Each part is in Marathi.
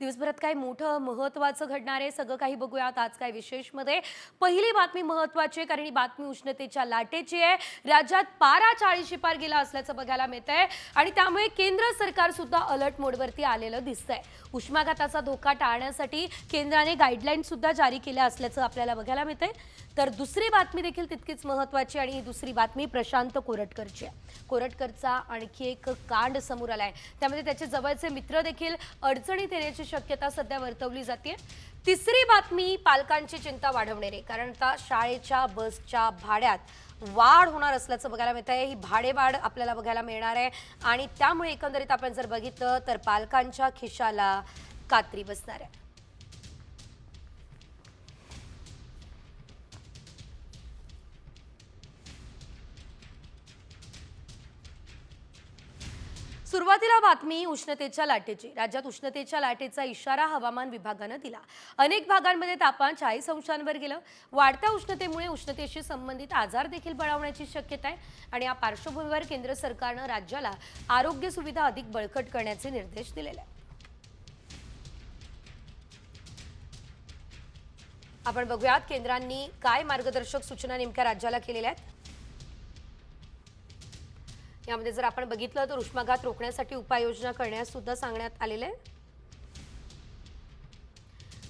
दिवसभरात काय मोठं महत्त्वाचं घडणार आहे? सगळं काही बघूयात आज काय विशेषमध्ये. पहिली बातमी महत्त्वाची आहे कारण ही बातमी उष्णतेच्या लाटेची आहे. राज्यात पारा चाळीशी पार गेला असल्याचं बघायला मिळत आहे आणि त्यामुळे केंद्र सरकार सुद्धा अलर्ट मोडवरती आलेलं दिसतंय. उष्माघाताचा धोका टाळण्यासाठी केंद्राने गाईडलाईन सुद्धा जारी केल्या असल्याचं आपल्याला बघायला मिळतंय. तर दुसरी बातमी देखील तितकीच महत्त्वाची आणि ही दुसरी बातमी प्रशांत कोरटकरची आहे. कोरटकरचा आणखी एक कांड समोर आला आहे त्यामध्ये त्याचे जवळचे मित्र देखील अडचणीत येण्याची शक्यता सध्या वर्तवली जाते. तिसरी बातमी पालकांची चिंता वाढवणारी कारण आता शाळेच्या बसच्या भाड्यात वाढ होणार असल्याचं बघायला मिळत आहे ही भाडेवाढ आपल्याला बघायला मिळणार आहे. आणि त्यामुळे एकंदरीत आपण जर बघितलं तर पालकांच्या खिशाला कात्री बसणार आहे. सुरुवातीला बातमी उष्णतेच्या लाटेची. राज्यात उष्णतेच्या लाटेचा इशारा हवामान विभागानं दिला. अनेक भागांमध्ये तापमान चाळीस अंशांवर गेलं. वाढत्या उष्णतेमुळे उष्णतेशी संबंधित आजार देखील बळावण्याची शक्यता आहे आणि या पार्श्वभूमीवर केंद्र सरकारनं राज्याला आरोग्य सुविधा अधिक बळकट करण्याचे निर्देश दिलेले आहेत. आपण बघूयात केंद्रांनी काय मार्गदर्शक सूचना नेमक्या राज्याला केलेल्या आहेत. यामध्ये जर आपण बघितलं तर उष्माघात रोखण्यासाठी उपाययोजना करण्यास सुद्धा सांगण्यात आलेले आहे.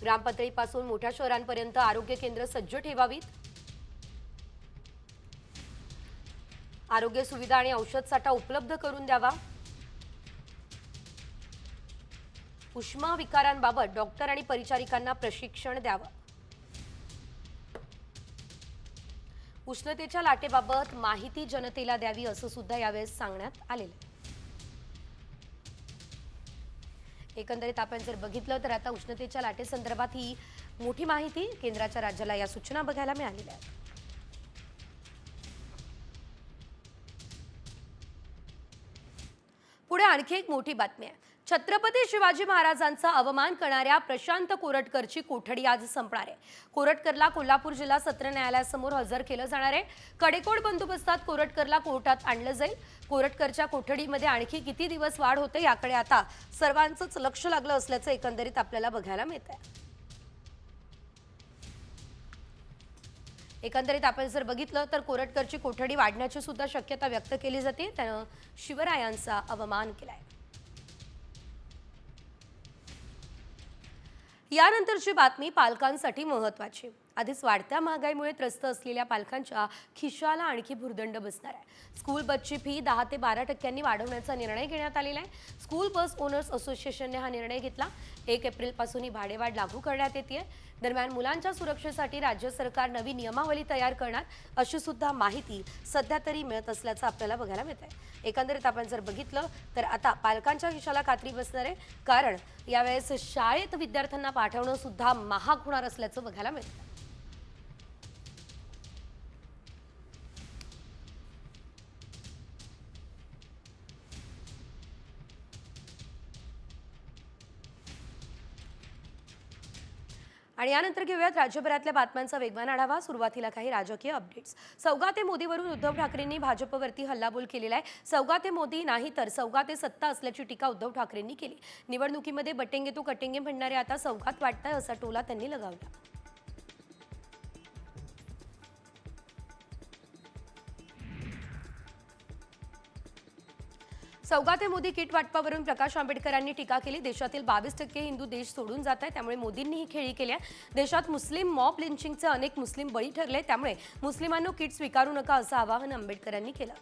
ग्रामपातळीपासून मोठ्या शहरांपर्यंत आरोग्य केंद्र सज्ज ठेवावीत. आरोग्य सुविधा आणि औषध साठा उपलब्ध करून द्यावा. उष्मा विकारांबाबत डॉक्टर आणि परिचारिकांना प्रशिक्षण द्यावं. उष्णतेच्या लाटेबाबत माहिती जनतेला द्यावी असं सुद्धा यावेळेस सांगण्यात आलेलं एकंदरीत आपण जर बघितलं तर आता उष्णतेच्या लाटेसंदर्भात ही मोठी माहिती केंद्राच्या राज्याला या सूचना बघायला मिळालेल्या आहेत. पुढे आणखी एक मोठी बातमी आहे. छत्रपती शिवाजी महाराजांचा अवमान करणाऱ्या प्रशांत कोरटकरची कोठडी आज संपणार आहे. कोरटकरला कोल्हापूर जिल्हा सत्र न्यायालयासमोर हजर केलं जाणार आहे. कडेकोट बंदोबस्तात कोरटकरला कोर्टात आणलं जाईल. कोरटकरच्या कोठडीमध्ये आणखी किती दिवस वाढ होते याकडे आता सर्वांचंच लक्ष लागलं असल्याचं एकंदरीत आपल्याला बघायला मिळत आहे एकंदरीत आपण जर बघितलं तर कोरटकरची कोठडी वाढण्याची सुद्धा शक्यता व्यक्त केली जाते. त्यानं शिवरायांचा अवमान केलाय. यानंतरची बातमी पालकांसाठी महत्वाची आधीच वाढत्या महागाईमुळे त्रस्त असलेल्या पालकांच्या खिशाला आणखी भुर्दंड बसणार आहे. स्कूल बसची फी दहा ते बारा टक्क्यांनी वाढवण्याचा निर्णय घेण्यात आलेला आहे. स्कूल बस ओनर्स असोसिएशनने हा निर्णय घेतला. एक एप्रिलपासून ही भाडेवाढ लागू करण्यात येते दरम्यान मुलांच्या सुरक्षेसाठी राज्य सरकार नवी नियमावली तयार करणार अशी सुद्धा माहिती सध्या तरी मिळत असल्याचं आपल्याला बघायला मिळत आहे एकंदरीत आपण जर बघितलं तर आता पालकांच्या खिशाला कात्री बसणार आहे. कारण यावेळेस शाळेत विद्यार्थ्यांना पाठवणं सुद्धा महाग होणार असल्याचं बघायला मिळतं आणि यानंतर घेऊयात राज्यभरातल्या बातम्यांचा वेगवान आढावा. सुरुवातीला काही राजकीय अपडेट्स सौगाते मोदीवरून उद्धव ठाकरेंनी भाजपवरती हल्लाबोल केलेला आहे. सौगाते मोदी नाही तर सौगाते सत्ता असल्याची टीका उद्धव ठाकरेंनी केली. निवडणुकीमध्ये बटेंगे तो कटेंगे म्हणणारे आता सौगात वाटतंय असा टोला त्यांनी लगावला. सौगाते मोदी किट वाटपावरून प्रकाश आंबेडकरांनी टीका केली. देशातील बावीस टक्के हिंदू देश सोडून जात आहे त्यामुळे मोदींनी ही खेळी केली आहे. देशात मुस्लिम मॉब लिंचिंगचे अनेक मुस्लिम बळी ठरले त्यामुळे मुस्लिमांनो किट स्वीकारू नका असं आवाहन आंबेडकरांनी केलं.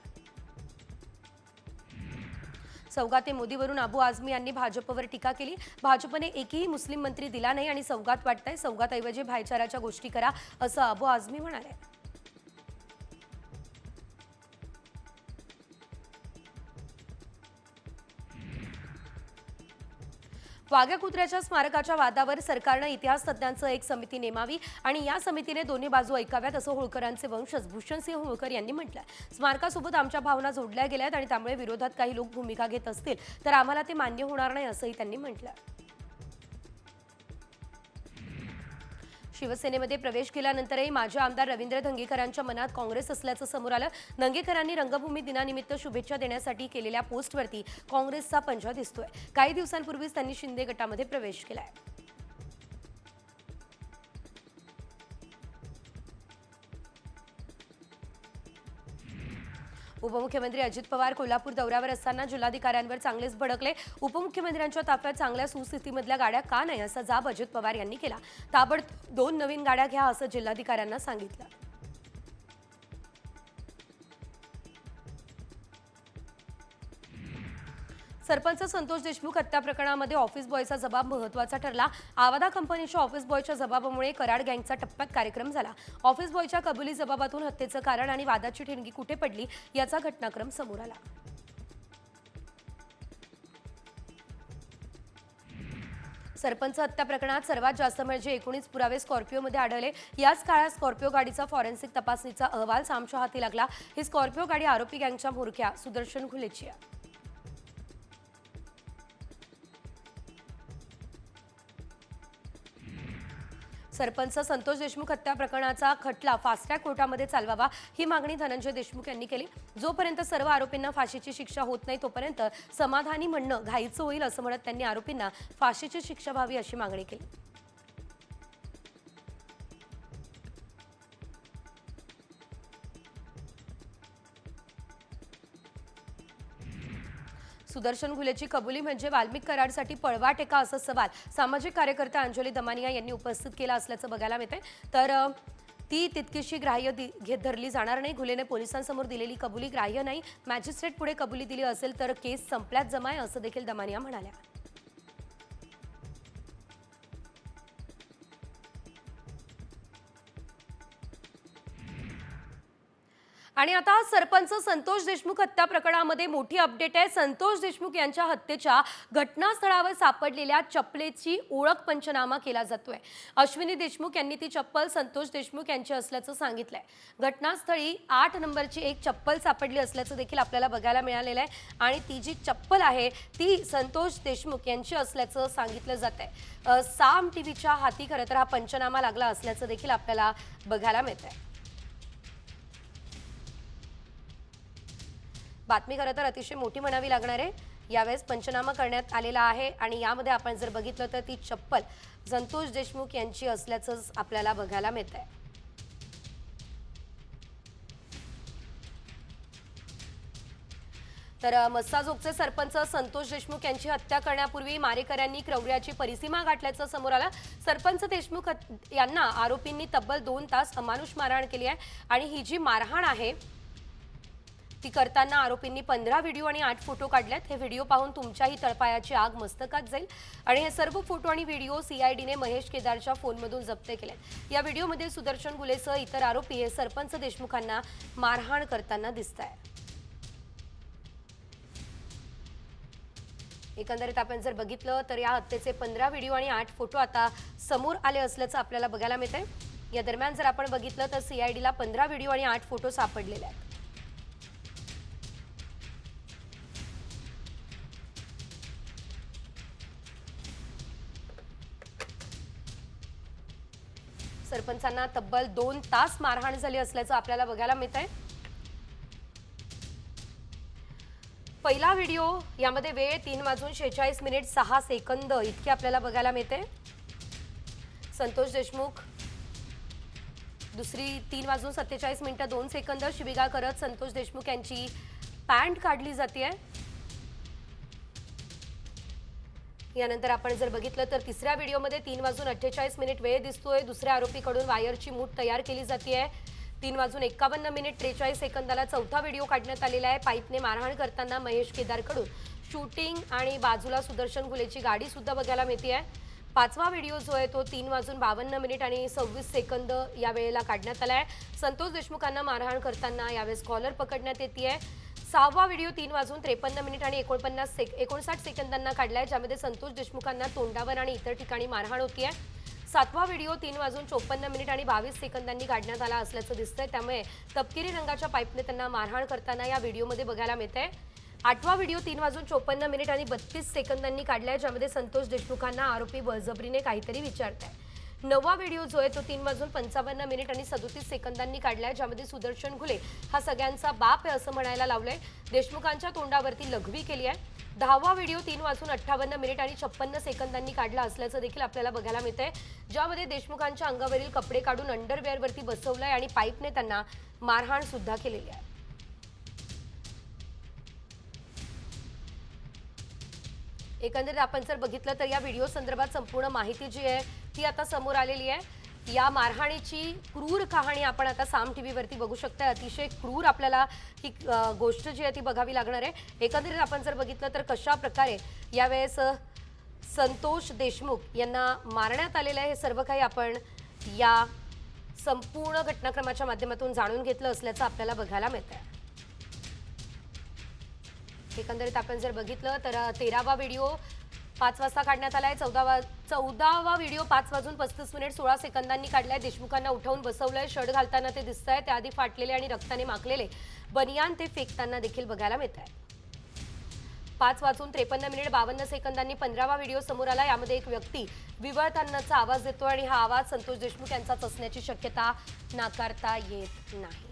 सौगाते मोदीवरून अबू आझमी यांनी भाजपवर टीका केली. भाजपने एकही मुस्लिम मंत्री दिला नाही आणि सौगात वाटतंय सौगातऐवजी भाईचाराच्या गोष्टी करा असं अबू आझमी म्हणाले. वाघ्या कुत्र्याच्या स्मारकाच्या वादावर सरकारनं इतिहास तज्ज्ञांचं एक समिती नेमावी आणि या समितीने दोन्ही बाजू ऐकाव्यात असं होळकरांचे वंशज भूषणसिंह होळकर यांनी म्हटलंय. स्मारकासोबत आमच्या भावना जोडल्या गेल्या आहेत आणि त्यामुळे विरोधात काही लोक भूमिका घेत असतील तर आम्हाला ते मान्य होणार नाही असंही त्यांनी म्हटलंय. शिवसेनेमध्ये प्रवेश केल्यानंतरही माजी आमदार रवींद्र धंगेकरांच्या मनात काँग्रेस असल्याचं समोर आलं. धंगेकरांनी रंगभूमी दिनानिमित्त शुभेच्छा देण्यासाठी केलेल्या पोस्टवरती काँग्रेसचा पंजा दिसतोय. काही दिवसांपूर्वीच त्यांनी शिंदे गटामध्ये प्रवेश केलाय. उपमुख्यमंत्री अजित पवार कोल्हापूर दौऱ्यावर असताना जिल्हाधिकाऱ्यांवर चांगलेच भडकले. उपमुख्यमंत्र्यांच्या ताफ्यात चांगल्या सुस्थितीमधल्या गाड्या का नाही असा जाब अजित पवार यांनी केला. ताबडतोब दोन नवीन गाड्या घ्या असं जिल्हाधिकाऱ्यांना सांगितलं. सरपंच संतोष देशमुख हत्या प्रकरणामध्ये ऑफिस बॉयचा जबाब महत्त्वाचा ठरला. आवादा कंपनीच्या ऑफिस बॉयच्या जबाबामुळे कराड गँगचा टप्प्यात कार्यक्रम झाला. ऑफिस बॉयच्या कबुली जबाबातून हत्येचं कारण आणि वादाची ठिणगी कुठे पडली याचा घटनाक्रम समोर आला. सरपंच हत्या प्रकरणात सर्वात जास्त म्हणजे एकोणीस पुरावे स्कॉर्पिओमध्ये आढळले. याच काळात स्कॉर्पिओ गाडीचा फॉरेन्सिक तपासणीचा अहवाल सामच्या हाती लागला. ही स्कॉर्पिओ गाडी आरोपी गँगच्या म्होरक्या सुदर्शन घुलेची सरपंच संतोष देशमुख हत्या प्रकरणाचा खटला फास्ट ट्रॅक कोर्टामध्ये चालवावा ही मागणी धनंजय देशमुख यांनी केली. जोपर्यंत सर्व आरोपींना फाशीची शिक्षा होत नाही तोपर्यंत समाधानी म्हणणं घाईचं होईल असं म्हणत त्यांनी आरोपींना फाशीची शिक्षा व्हावी अशी मागणी केली. सुदर्शन घुलेची कबुली म्हणजे वाल्मिक कराडसाठी पळवा टेका असा सवाल सामाजिक कार्यकर्ता अंजली दमानिया यांनी उपस्थित केला असल्याचं बघायला मिळते तर ती तितकीशी ग्राह्य दि- घेत धरली जाणार नाही. घुलेने पोलिसांसमोर दिलेली कबुली ग्राह्य नाही. मॅजिस्ट्रेट पुढे कबुली दिली असेल तर केस संपल्यात जमाय असं देखील दमानिया म्हणाल्या. आणि आता सरपंच संतोष देशमुख हत्या प्रकरणामध्ये मोठी अपडेट आहे. संतोष देशमुख यांच्या हत्येच्या घटनास्थळावर सापडलेल्या चप्पलेची ओळख पंचनामा केला जातोय. अश्विनी देशमुख यांनी ती चप्पल संतोष देशमुख यांची असल्याचं सांगितलंय. घटनास्थळी आठ नंबरची एक चप्पल सापडली असल्याचं देखील आपल्याला बघायला मिळालेलं आहे आणि ती जी चप्पल आहे ती संतोष देशमुख यांची असल्याचं सांगितलं जात आहे साम टीव्हीच्या हाती खरं तर हा पंचनामा लागला असल्याचं देखील आपल्याला बघायला मिळत आहे बातमी खरं तर अतिशय मोठी म्हणावी लागणार आहे. यावेळेस पंचनामा करण्यात आलेला आहे आणि यामध्ये आपण जर बघितलं तर ती चप्पल संतोष देशमुख यांची असल्याचं आपल्याला बघायला मिळत आहे तर मस्साजोगचे सरपंच संतोष देशमुख यांची हत्या करण्यापूर्वी मारेकऱ्यांनी क्रौर्याची परिसीमा गाठल्याचं समोर आलं. सरपंच देशमुख यांना आरोपींनी तब्बल दोन तास अमानुष मारहाण केली आहे आणि ही जी मारहाण आहे ती करताना आरोपींनी पंधरा व्हिडिओ आणि आठ फोटो काढल्यात. हे व्हिडिओ पाहून तुमच्याही तळपायाची आग मस्तकात जाईल. आणि हे सर्व फोटो आणि व्हिडिओ सीआयडीने महेश केदारच्या फोनमधून जप्त केलेत. या व्हिडिओमध्ये सुदर्शन गुलेसह इतर आरोपी हे सरपंच देशमुखांना मारहाण करताना दिसत आहे एकंदरीत आपण जर बघितलं तर या हत्येचे पंधरा व्हिडिओ आणि आठ फोटो आता समोर आले असल्याचं आपल्याला बघायला मिळतंय. या दरम्यान जर आपण बघितलं तर सीआयडीला पंधरा व्हिडिओ आणि आठ फोटो सापडलेले आहेत. सरपंचांना तब्बल दोन तास मारहाण झाली असल्याचं आपल्याला बघायला मिळत आहे पहिला व्हिडिओ यामध्ये वेळ तीन वाजून शेहेचाळीस मिनिट सहा सेकंद इतके आपल्याला बघायला मिळते संतोष देशमुख दुसरी तीन वाजून सत्तेचाळीस मिनिटं दोन सेकंद शिबिगा करत संतोष देशमुख यांची पॅन्ट काढली जाते यानंतर आपण जर बघितलं तर तिसऱ्या व्हिडिओमध्ये तीन वाजून अठ्ठेचाळीस मिनिट वेळ दिसतोय. दुसऱ्या आरोपीकडून वायरची मूठ तयार केली जाते तीन वाजून एक्कावन्न मिनिट त्रेचाळीस सेकंदाला चौथा व्हिडिओ काढण्यात आलेला आहे. पाईपने मारहाण करताना महेश केदारकडून शूटिंग आणि बाजूला सुदर्शन गुलेची गाडी सुद्धा बघायला मिळते पाचवा व्हिडिओ जो आहे तो तीन वाजून बावन्न मिनिट आणि सव्वीस सेकंद या वेळेला काढण्यात आला आहे संतोष देशमुखांना मारहाण करताना यावेळेस कॉलर पकडण्यात येते आहे सहावा व्हिडिओ तीन वाजून त्रेपन्न मिनिट आणि एकोणपन्नास सेक एकोणसाठ सेकंदांना काढलाय ज्यामध्ये संतोष देशमुखांना तोंडावर आणि इतर ठिकाणी मारहाण होती आहे सातवा व्हिडिओ तीन वाजून चोपन्न मिनिट आणि बावीस सेकंदांनी काढण्यात आला असल्याचं दिसतंय. त्यामुळे तपकिरी रंगाच्या पाईपने त्यांना मारहाण करताना या व्हिडिओमध्ये बघायला मिळतंय. आठवा व्हिडिओ तीन वाजून चोपन्न मिनिट आणि बत्तीस सेकंदांनी काढलाय ज्यामध्ये संतोष देशमुखांना आरोपी बळजबरीने काहीतरी विचारत आहे नववा व्हिडिओ जो आहे तो तीन वाजून पंचावन्न मिनिट आणि सदोतीस सेकंदांनी काढलाय ज्यामध्ये सुदर्शन घुले हा सगळ्यांचा बाप आहे असं म्हणायला लावलंय. देशमुखांच्या तोंडावरती लघवी केली आहे. दहावा व्हिडिओ तीन वाजून अठ्ठावन्न मिनिट आणि छप्पन्न सेकंदांनी काढला असल्याचं देखील आपल्याला बघायला मिळतंय. ज्यामध्ये देशमुखांच्या अंगावरील कपडे काढून अंडरवेअरवरती बसवलंय आणि पाईपने त्यांना मारहाण सुद्धा केलेली आहे. एकंदरीत आपण जर बघितलं तर या व्हिडिओ संदर्भात संपूर्ण माहिती जी आहे ती आता समोर आलेली आहे. या मारहाणीची क्रूर कहाणी आपण आता साम टी व्हीवरती बघू शकता अतिशय क्रूर आपल्याला ही गोष्ट जी आहे ती बघावी लागणार आहे. एकंदरीत आपण जर बघितलं तर कशा प्रकारे यावेळेस संतोष देशमुख यांना मारण्यात आलेलं आहे हे सर्व काही आपण या संपूर्ण घटनाक्रमाच्या माध्यमातून जाणून घेतलं असल्याचं आपल्याला बघायला मिळत आहे एकंदरीत आपण जर बघितलं तर तेरावा व्हिडिओ पाच वाजता काढण्यात आलाय. चौदावा चौदावा व्हिडिओ पाच वाजून पस्तीस मिनिट सोळा सेकंदांनी काढलाय. देशमुखांना उठवून बसवलंय. शर्ट घालताना ते दिसत आहे त्याआधी फाटलेले आणि रक्ताने माखलेले बनियान ते फेकताना देखील बघायला मिळत आहे पाच वाजून त्रेपन्न मिनिट बावन्न सेकंदांनी पंधरावा व्हिडिओ समोर आला यामध्ये एक व्यक्ती विवळतानाचा आवाज देतो आणि हा आवाज संतोष देशमुख यांचाच असण्याची शक्यता नाकारता येत नाही.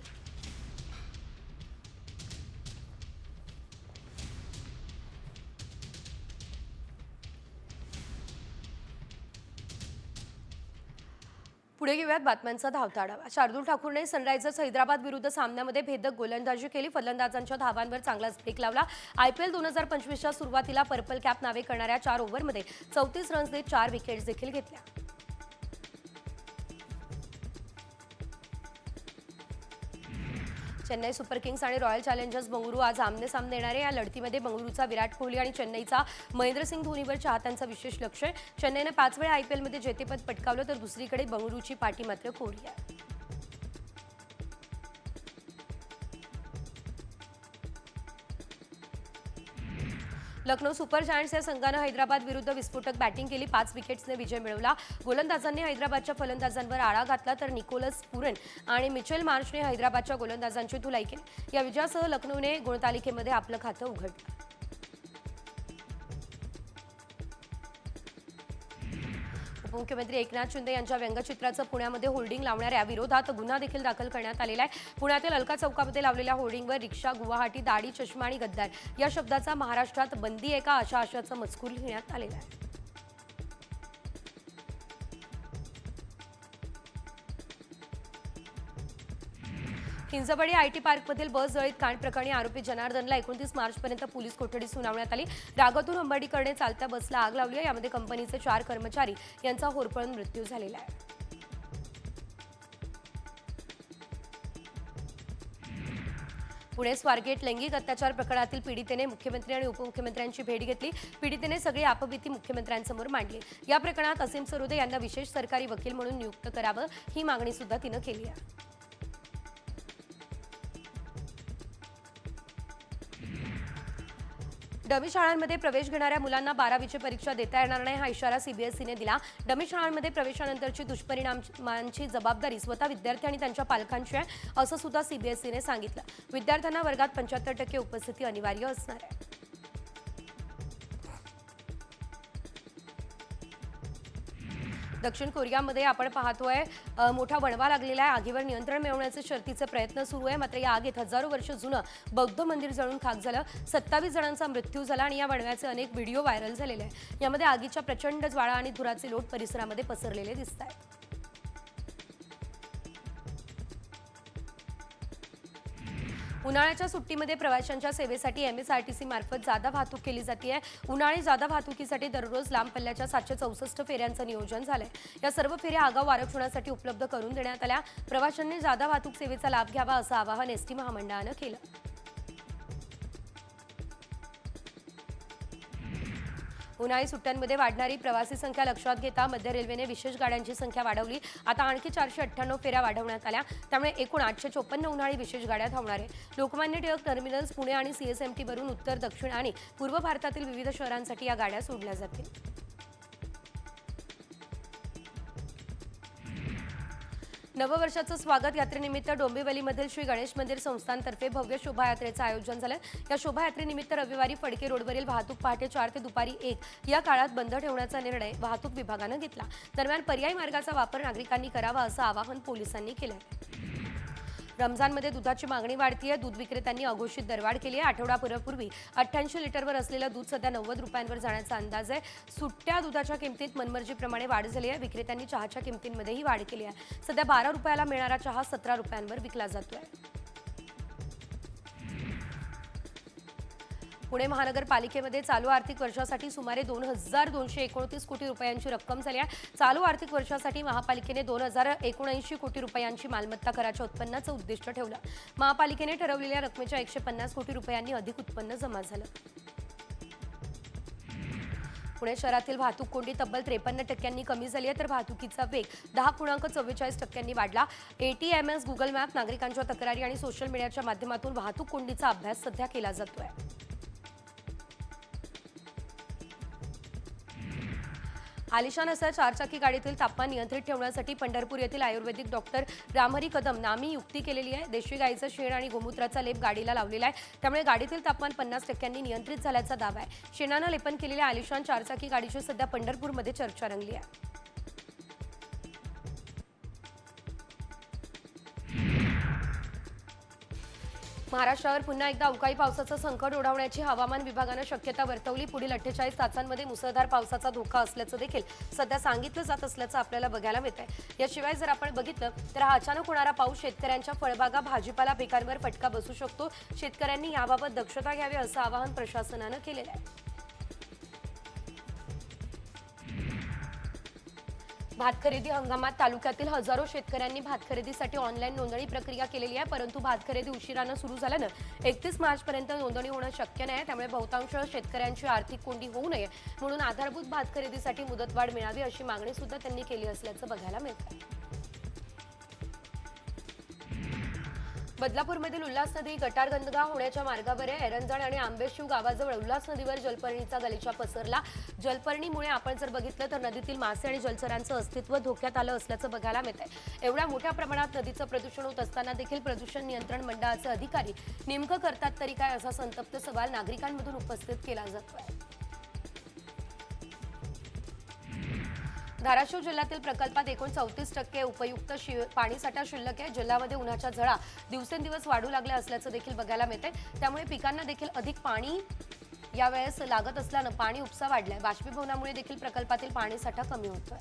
पुढे घेऊयात बातम्यांचा धावता आढावा शार्दूल ठाकूरने सनरायझर्स हैदराबाद विरुद्ध सामन्यामध्ये भेदक गोलंदाजी केली. फलंदाजांच्या धावांवर चांगलाच ब्रेक लावला. आयपीएल दोन हजार पंचवीसच्या सुरुवातीला पर्पल कॅप नावे करणाऱ्या चार ओव्हरमध्ये चौतीस रन्स देत चार विकेट्स देखील घेतल्या. चेन्नई सुपर किंग्स आणि रॉयल चॅलेंजर्स बंगळुरू आज आमने सामने येणार आहे. या लढतीमध्ये बंगळुरूचा विराट कोहली आणि चेन्नईचा महेंद्रसिंग धोनीवर चाहत्यांचा विशेष लक्ष आहे. चेन्नईने पाच वेळा आयपीएलमध्ये जेतेपद पटकावलं तर दुसरीकडे बंगळुरूची पाठी मात्र कोहली आहे. लखनौ सुपर जायंट्स या संघानं हैदराबाद विरुद्ध विस्फोटक बॅटिंग केली. पाच विकेट्सने विजय मिळवला. गोलंदाजांनी हैदराबादच्या फलंदाजांवर आळा घातला तर निकोलस पुरन आणि मिचेल मार्शने हैदराबादच्या गोलंदाजांची धुलाई केली. या विजयासह लखनौने गुणतालिकेमध्ये आपलं खातं उघडलं. उपमुख्यमंत्री एकनाथ शिंदे यांच्या व्यंगचित्राचं पुण्यामध्ये होर्डिंग लावणाऱ्या विरोधात गुन्हा देखील दाखल करण्यात आलेला आहे. पुण्यातील अलका चौकामध्ये लावलेल्या होर्डिंगवर रिक्षा गुवाहाटी दाढी चष्मा आणि गद्दार या शब्दाचा महाराष्ट्रात बंदी आहे का? अशा आशयाचं मजकूर लिहिण्यात आलेला आहे. हिंजवडी आयटी पार्कमधील बस जळीत कांड प्रकरणी आरोपी जनार्दनला एकोणतीस मार्चपर्यंत पोलीस कोठडी सुनावण्यात आली. रागातून अंबाडीकडे चालत्या बसला आग लावली आहे यामध्ये कंपनीचे चार कर्मचारी यांचा होरपळून मृत्यू झालेला आहे. पुणे स्वारगेट लैंगिक अत्याचार प्रकरणातील पीडितेने मुख्यमंत्री आणि उपमुख्यमंत्र्यांची भेट घेतली. पीडितेने सगळी आपबीती मुख्यमंत्र्यांसमोर मांडली. या प्रकरणात असीम सरोदे यांना विशेष सरकारी वकील म्हणून नियुक्त करावं ही मागणी सुद्धा तिनं केली आहे. डमी शाळांमध्ये प्रवेश घेणाऱ्या मुलांना बारावीची परीक्षा देता येणार नाही हा इशारा सीबीएसईने दिला. डमी शाळांमध्ये प्रवेशानंतरची दुष्परिणामांची जबाबदारी स्वतः विद्यार्थी आणि त्यांच्या पालकांची आहे असं सुद्धा सीबीएसईने सांगितलं. विद्यार्थ्यांना वर्गात पंच्याहत्तर टक्के उपस्थिती अनिवार्य असणार आहे. दक्षिण कोरियामध्ये आपण पाहतोय मोठा वणवा लागलेला आहे. आगीवर नियंत्रण मिळवण्याचे शर्तीचे प्रयत्न सुरू आहे. मात्र या आगीत हजारो वर्ष जुनं बौद्ध मंदिर जळून खाक झालं. सत्तावीस जणांचा मृत्यू झाला आणि या वणव्याचे अनेक व्हिडिओ व्हायरल झालेले आहेत. यामध्ये आगीच्या प्रचंड ज्वाळा आणि धुराचे लोट परिसरामध्ये पसरलेले दिसत आहेत उन्हाळ्याच्या सुट्टीमध्ये प्रवाशांच्या सेवेसाठी एमएसआरटीसी मार्फत जादा वाहतूक केली जाते उन्हाळी जादा वाहतुकीसाठी दररोज लांब पल्ल्याच्या सातशे चौसष्ट फेऱ्यांचं नियोजन झालंय. या सर्व फेऱ्या आगाऊ आरक्षणासाठी उपलब्ध करून देण्यात आल्या. प्रवाशांनी जादा वाहतूक सेवेचा लाभ घ्यावा असं आवाहन एसटी महामंडळानं केलं. उन्हाळी सुट्ट्यांमध्ये वाढणारी प्रवासी संख्या लक्षात घेता मध्य रेल्वेने विशेष गाड्यांची संख्या वाढवली. आता आणखी चारशे अठ्ठ्याण्णव फेऱ्या वाढवण्यात आल्या. त्यामुळे एकूण आठशे चोपन्न उन्हाळी विशेष गाड्या धावणार आहे लोकमान्य टिळक टर्मिनल्स पुणे आणि सीएसएमटी वरून उत्तर दक्षिण आणि पूर्व भारतातील विविध शहरांसाठी या गाड्या सोडल्या जातील. नववर्षाचं स्वागत यात्रेनिमित्त डोंबिवलीमधील श्री गणेश मंदिर संस्थानतर्फे भव्य शोभायात्रेचं आयोजन झालं. या शोभायात्रेनिमित्त रविवारी फडके रोडवरील वाहतूक पहाटे चार ते दुपारी एक या काळात बंद ठेवण्याचा निर्णय वाहतूक विभागानं घेतला. दरम्यान पर्यायी मार्गाचा वापर नागरिकांनी करावा असं आवाहन पोलिसांनी केलं रमजानमध्ये दुधाची मागणी वाढतीय दूध विक्रेत्यांनी अघोषित दरवाढ केली आहे. आठवडाभरापूर्वी अठ्ठ्याऐंशी लिटरवर असलेलं दूध सध्या नव्वद रुपयांवर जाण्याचा अंदाज आहे. सुट्ट्या दुधाच्या किमतीत मनमर्जीप्रमाणे वाढ झाली आहे. विक्रेत्यांनी चहाच्या किमतींमध्येही वाढ केली आहे. सध्या बारा रुपयाला मिळणारा चहा सतरा रुपयांवर विकला जातोय. पुणे महानगरपालिकेमध्ये चालू आर्थिक वर्षासाठी सुमारे दोन हजार दोनशे एकोणतीस कोटी रुपयांची रक्कम झाली आहे. चालू आर्थिक वर्षासाठी महापालिकेने दोन हजार एकोणऐंशी कोटी रुपयांची मालमत्ता कराच्या उत्पन्नाचं उद्दिष्ट ठेवलं. महापालिकेने ठरवलेल्या रकमेच्या एकशे पन्नास कोटी रुपयांनी अधिक उत्पन्न जमा झालं. पुणे शहरातील वाहतूक कोंडी तब्बल त्रेपन्न टक्क्यांनी कमी झाली आहे तर वाहतुकीचा वेग दहा पूर्णांक चव्वेचाळीस टक्क्यांनी वाढला. एटीएमएस गुगल मॅप नागरिकांच्या तक्रारी आणि सोशल मीडियाच्या माध्यमातून वाहतूक कोंडीचा अभ्यास सध्या केला जातोय. आलिशान असं चारचाकी गाडीतील तापमान नियंत्रित ठेवण्यासाठी पंढरपूर येथील आयुर्वेदिक डॉक्टर रामहरी कदम नामी युक्ती केलेली आहे. देशी गाईचं शेण आणि गोमूत्राचा लेप गाडीला लावलेला आहे. त्यामुळे गाडीतील तापमान पन्नास टक्क्यांनी नियंत्रित झाल्याचा दावा आहे. शेणानं लेपन केलेल्या आलिशान चारचाकी गाडीची सध्या पंढरपूरमध्ये चर्चा रंगली आहे. महाराष्ट्रावर पुन्हा एकदा अवकाळी पावसाचं संकट ओढवण्याची हवामान विभागानं शक्यता वर्तवली. पुढील अठ्ठेचाळीस तासांमध्ये मुसळधार पावसाचा धोका असल्याचं देखील सध्या सांगितलं जात असल्याचं आपल्याला बघायला मिळत आहे याशिवाय जर आपण बघितलं तर हा अचानक होणारा पाऊस शेतकऱ्यांच्या फळबागा भाजीपाला पिकांवर फटका बसू शकतो. शेतकऱ्यांनी याबाबत दक्षता घ्यावी असं आवाहन प्रशासनानं केलेलं आहे. भात खरेदी हंगामात तालुक्यातील हजारो शेतकऱ्यांनी भात खरेदीसाठी ऑनलाईन नोंदणी प्रक्रिया केलेली आहे परंतु भात खरेदी उशिरानं सुरू झाल्यानं एकतीस मार्चपर्यंत नोंदणी होणं शक्य नाही त्यामुळे बहुतांश शेतकऱ्यांची आर्थिक कोंडी होऊ नये म्हणून आधारभूत भात खरेदीसाठी मुदतवाढ मिळावी अशी मागणी सुद्धा त्यांनी केली असल्याचं बघायला मिळतं. बदलापूरमधील उल्हास नदी गटार गंदगा होण्याच्या मार्गावर आहे एरंजण आणि आंबेशिव गावाजवळ उल्हास नदीवर जलपर्णीचा गलिचा पसरला. जलपर्णीमुळे आपण जर बघितलं तर नदीतील मासे आणि जलचरांचं अस्तित्व धोक्यात आलं असल्याचं बघायला मिळत आहे एवढ्या मोठ्या प्रमाणात नदीचं प्रदूषण होत असताना देखील प्रदूषण नियंत्रण मंडळाचे अधिकारी नेमकं करतात तरी काय असा संतप्त सवाल नागरिकांमधून उपस्थित केला जातोय. धाराशिव जिल्ह्यातील प्रकल्पात एकूण चौतीस टक्के उपयुक्त शि पाणीसाठा शिल्लक आहे. जिल्ह्यामध्ये उन्हाच्या झळा दिवसेंदिवस वाढू लागल्या असल्याचं देखील बघायला मिळते त्यामुळे पिकांना देखील अधिक पाणी यावेळेस लागत असल्यानं पाणी उपसा वाढलाय. बाष्पीभवनामुळे देखील प्रकल्पातील पाणीसाठा कमी होतोय.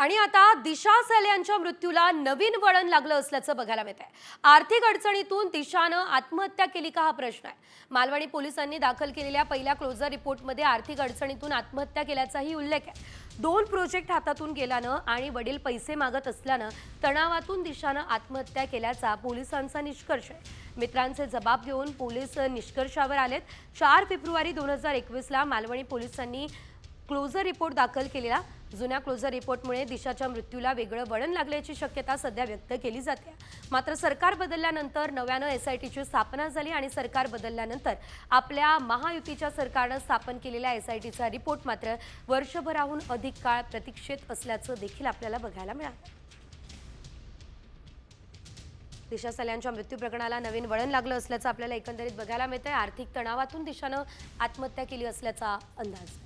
आणि आता दिशा सेल यांच्या मृत्यूला नवीन वळण लागलं असल्याचं बघायला मिळत आहे आर्थिक अडचणीतून दिशानं आत्महत्या केली का हा प्रश्न आहे. मालवणी पोलिसांनी दाखल केलेल्या पहिल्या क्लोजर रिपोर्टमध्ये आर्थिक अडचणीतून आत्महत्या केल्याचाही उल्लेख आहे. दोन प्रोजेक्ट हातातून गेल्यानं आणि वडील पैसे मागत असल्यानं तणावातून दिशानं आत्महत्या केल्याचा पोलिसांचा निष्कर्ष आहे. मित्रांचे जबाब घेऊन पोलीस निष्कर्षावर आलेत. चार फेब्रुवारी दोन हजार एकवीसला मालवणी पोलिसांनी क्लोजर रिपोर्ट दाखल केलेला. जुन्या क्लोजर रिपोर्टमुळे दिशाच्या मृत्यूला वेगळं वळण लागल्याची शक्यता सध्या व्यक्त केली जाते. मात्र सरकार बदलल्यानंतर नव्यानं एस आय टीची स्थापना झाली आणि सरकार बदलल्यानंतर आपल्या महायुतीच्या सरकारनं स्थापन केलेल्या एस आय टीचा रिपोर्ट मात्र वर्षभराहून अधिक काळ प्रतीक्षेत असल्याचं देखील आपल्याला बघायला मिळालं. दिशा सल्यांच्या मृत्यू प्रकरणाला नवीन वळण लागलं असल्याचं आपल्याला एकंदरीत बघायला मिळतंय. आर्थिक तणावातून दिशानं आत्महत्या केली असल्याचा अंदाज.